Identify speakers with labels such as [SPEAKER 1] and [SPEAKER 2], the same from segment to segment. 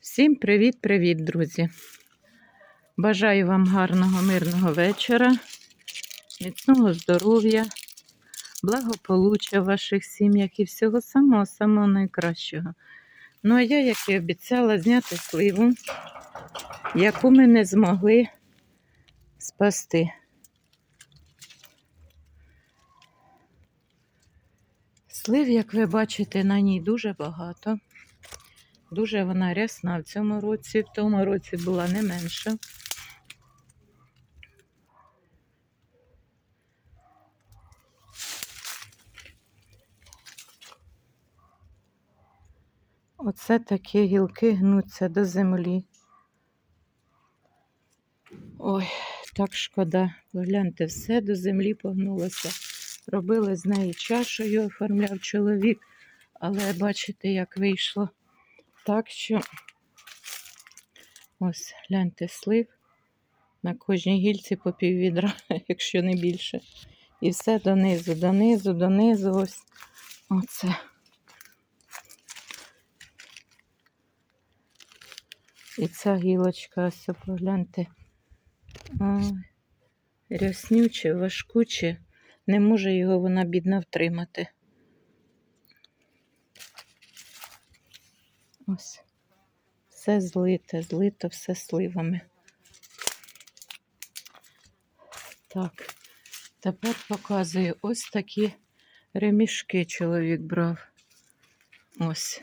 [SPEAKER 1] Всім привіт-привіт, друзі! Бажаю вам гарного, мирного вечора, міцного здоров'я, благополуччя в ваших сім'ях і всього самого-самого найкращого. Ну, а я, як і обіцяла, зняти сливу, яку ми не змогли спасти. Слив, як ви бачите, на ній дуже багато. Дуже вона рясна в цьому році, в тому році була не менша. Оце такі гілки гнуться до землі. Ой, так шкода. Погляньте, все до землі погнулося. Робили з неї чашею, оформляв чоловік, але бачите, як вийшло. Так що ось гляньте слив. На кожній гільці по пів відра, якщо не більше. І все донизу, донизу, донизу. Ось оце. І ця гілочка, ось погляньте. Ряснюче, важкуче. Не може його вона бідна втримати. Ось. Все злите, злито все сливами. Так, тепер показую ось такі ремішки чоловік брав. Ось.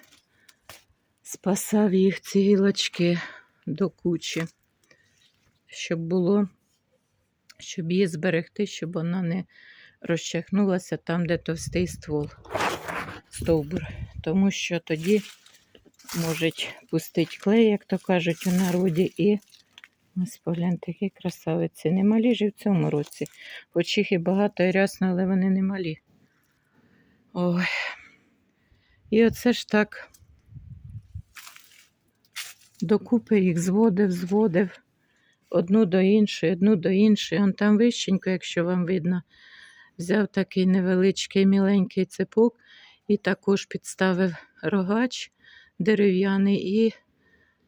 [SPEAKER 1] Спасав їх ці гілочки до кучі, щоб було, щоб її зберегти, щоб вона не розчахнулася там, де товстий ствол, стовбур. Тому що тоді можуть пустити клей, як то кажуть, у народі. І ось погляньте, які красавиці. Немалі ж і в цьому році. Хоч їх і багато і рясно, але вони не малі. Ой. І оце ж так докупи їх зводив, зводив одну до іншої, одну до іншої. Он там вищенько, якщо вам видно, взяв такий невеличкий міленький цепок і також підставив рогач дерев'яний і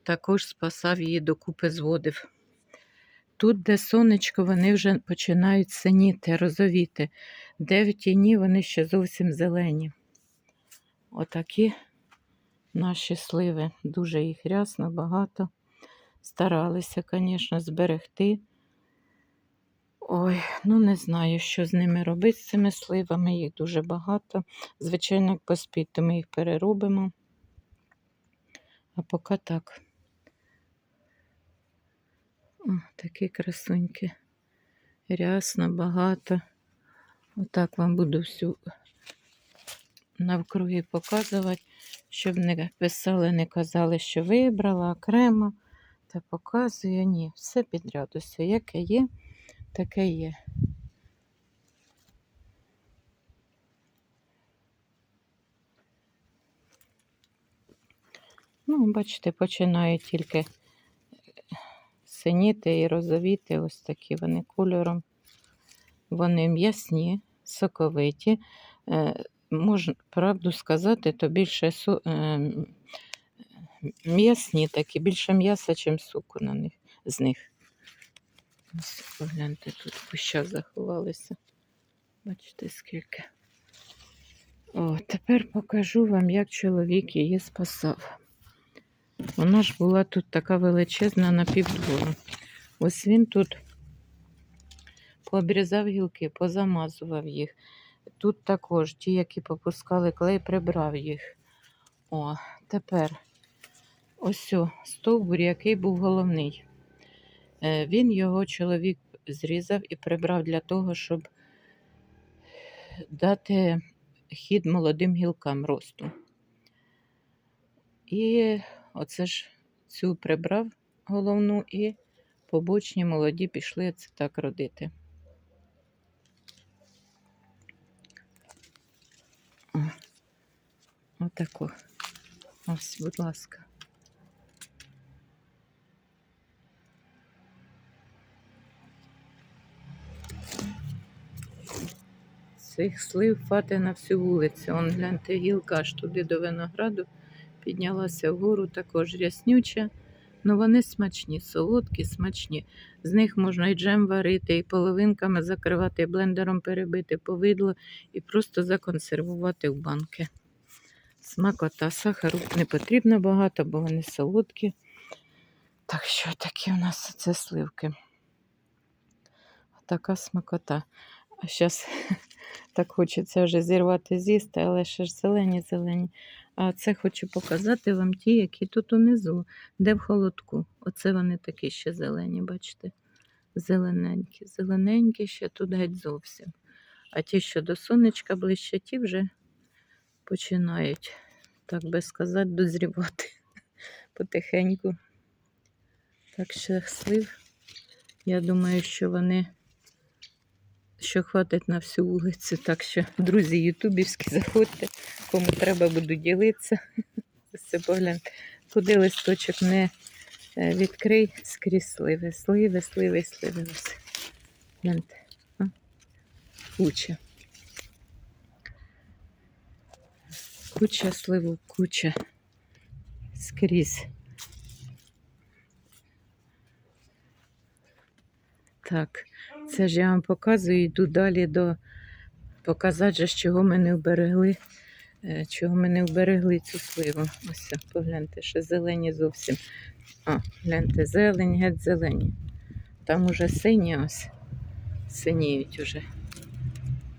[SPEAKER 1] також спасав її докупи зводив. Тут, де сонечко, вони вже починають синіти, розовіти, де в тіні вони ще зовсім зелені. Отакі наші сливи. Дуже їх рясно, багато. Старалися, звісно, зберегти. Ой, ну не знаю, що з ними робити, з цими сливами, їх дуже багато. Звичайно, як поспіть, ми їх переробимо. А поки так. О, такі красуньки. Рясно, багато. Отак вам буду всю навкруги показувати, щоб не писали, не казали, що вибрала окремо. Та показую, ні, все підряд, усе, яке є, таке є. Ну, бачите, починають тільки синіти і розовіти, ось такі вони кольором. Вони м'ясні, соковиті. Е, Можна правду сказати, то більше со... е, м'ясні такі, більше м'яса, ніж соку на них, з них. Ось, погляньте, тут в заховалися. Бачите, скільки. О, тепер покажу вам, як чоловік її спасав. Вона ж була тут така величезна на півдвору. Ось він тут пообрізав гілки, позамазував їх. Тут також ті, які попускали клей, прибрав їх. О, тепер ось о, стовбур, який був головний. Е, Він його чоловік зрізав і прибрав для того, щоб дати хід молодим гілкам росту. І оце ж цю прибрав головну, і побочні молоді пішли це так родити. О, Отако. Ось, будь ласка. Цих слив хватить на всю вулицю. Он гляньте, гілка аж туди до винограду піднялася вгору, також ряснюча. Ну вони смачні, солодкі, смачні. З них можна і джем варити, і половинками закривати, і блендером перебити повидло і просто законсервувати в банки. Смакота, сахару не потрібно багато, бо вони солодкі. Так що такі у нас це сливки. Така смакота. А зараз так хочеться вже зірвати з'їсти, але ще ж зелені, зелені. А це хочу показати вам ті, які тут унизу, де в холодку. Оце вони такі ще зелені, бачите? Зелененькі, зелененькі ще тут геть зовсім. А ті, що до сонечка ближче, ті вже починають, так би сказати, дозрівати потихеньку. Так що слив, я думаю, що вони що хватить на всю вулицю. Так що, друзі, ютубівські, заходьте, кому треба, буду ділитися. Ось погляньте, куди листочок не е, відкрий, скрізь сливи, сливи, сливи, сливи. Гляньте. Куча. Куча сливу, куча. Скрізь. Так, це ж я вам показую, йду далі до показати, з чого ми не вберегли, е, чого ми не вберегли цю сливу. Ось, погляньте, ще зелені зовсім. А, гляньте, зелень, геть зелені. Там уже сині ось. Синіють уже.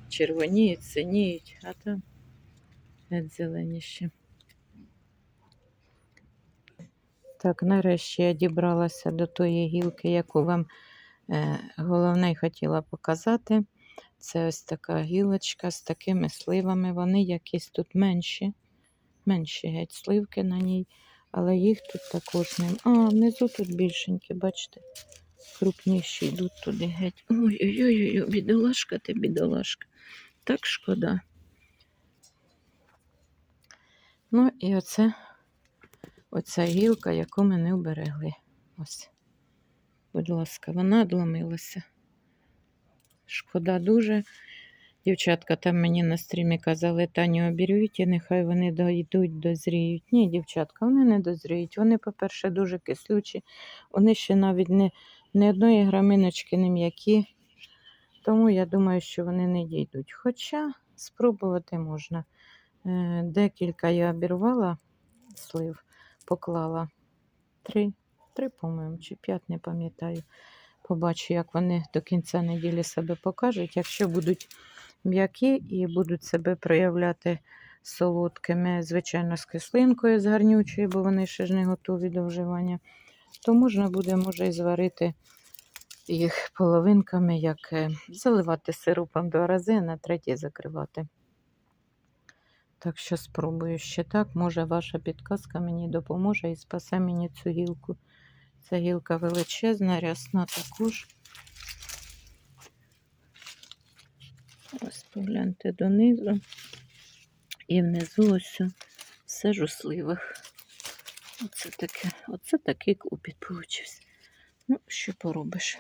[SPEAKER 1] Червоніють, синіють, а там геть зелені ще. Так, нарешті я дібралася до тої гілки, яку вам Головне хотіла показати. Це ось така гілочка з такими сливами. Вони якісь тут менші, менші геть сливки на ній, але їх тут також нема. А, внизу тут більшенькі, бачите, крупніші йдуть туди геть. Ой-ой-ой, бідолашка ти, бідолашка. Так шкода. Ну і оце оця гілка, яку ми не вберегли. Ось. Будь ласка, вона одломилася. Шкода дуже. Дівчатка там мені на стрімі казали, Таню обірвіть, і нехай вони дойдуть, дозріють. Ні, дівчатка, вони не дозріють. Вони, по-перше, дуже кислючі, вони ще навіть не, не одної граминочки не м'які. Тому я думаю, що вони не дійдуть. Хоча спробувати можна. Е, Декілька я обірвала слив, поклала три три, по-моєму, чи п'ять, не пам'ятаю. Побачу, як вони до кінця неділі себе покажуть. Якщо будуть м'які і будуть себе проявляти солодкими, звичайно, з кислинкою з гарнючою, бо вони ще ж не готові до вживання, то можна буде, може, і зварити їх половинками, як е, заливати сиропом два рази, а на третій закривати. Так що спробую ще так. Може, ваша підказка мені допоможе і спасе мені цю гілку. Ця гілка величезна, рясна також. Ось погляньте донизу. І внизу ось все ж у сливах. Оце таке, оце такий клопіт получився. Ну, що поробиш?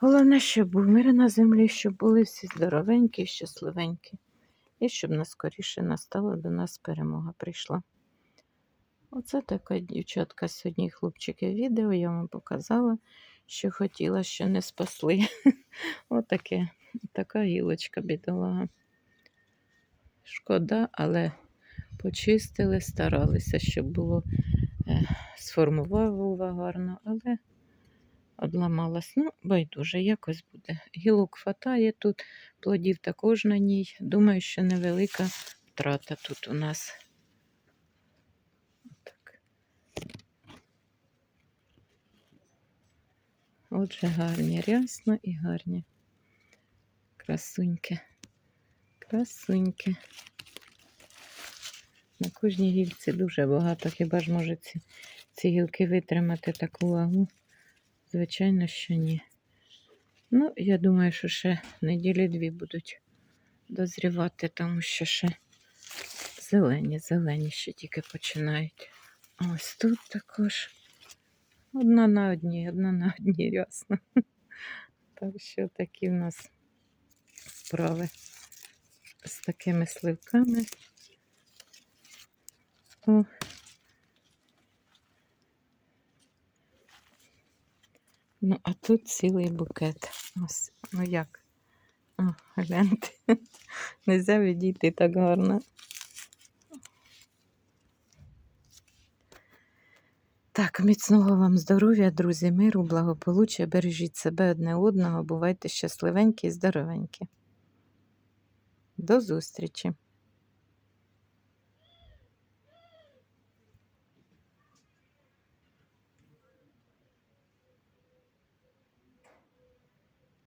[SPEAKER 1] Головне, щоб був мир на землі, щоб були всі здоровенькі, щасливенькі. І щоб наскоріше настала до нас перемога прийшла. Оце така дівчатка сьогодні, хлопчики, відео. Я вам показала, що хотіла, що не спасли. Отаке, така гілочка бідолага. Шкода, але почистили, старалися, щоб було е, сформувала гарно, але одламалась. Ну, байдуже, якось буде. Гілок хватає тут, плодів також на ній. Думаю, що невелика втрата тут у нас. Отже, гарні, рясно і гарні. Красуньки. Красуньки. На кожній гілці дуже багато. Хіба ж може ці, ці гілки витримати таку вагу? Звичайно, що ні. Ну, я думаю, що ще неділі дві будуть дозрівати, тому що ще зелені, зелені ще тільки починають. Ось тут також. Одна на одній, одна на одній, ясно. Так що такі в нас справи з такими сливками. О. Ну, а тут цілий букет. Ось, ну як? О, гляньте. Нельзя відійти так гарно. Так, міцного вам здоров'я, друзі, миру, благополуччя, бережіть себе одне одного, бувайте щасливенькі і здоровенькі. До зустрічі!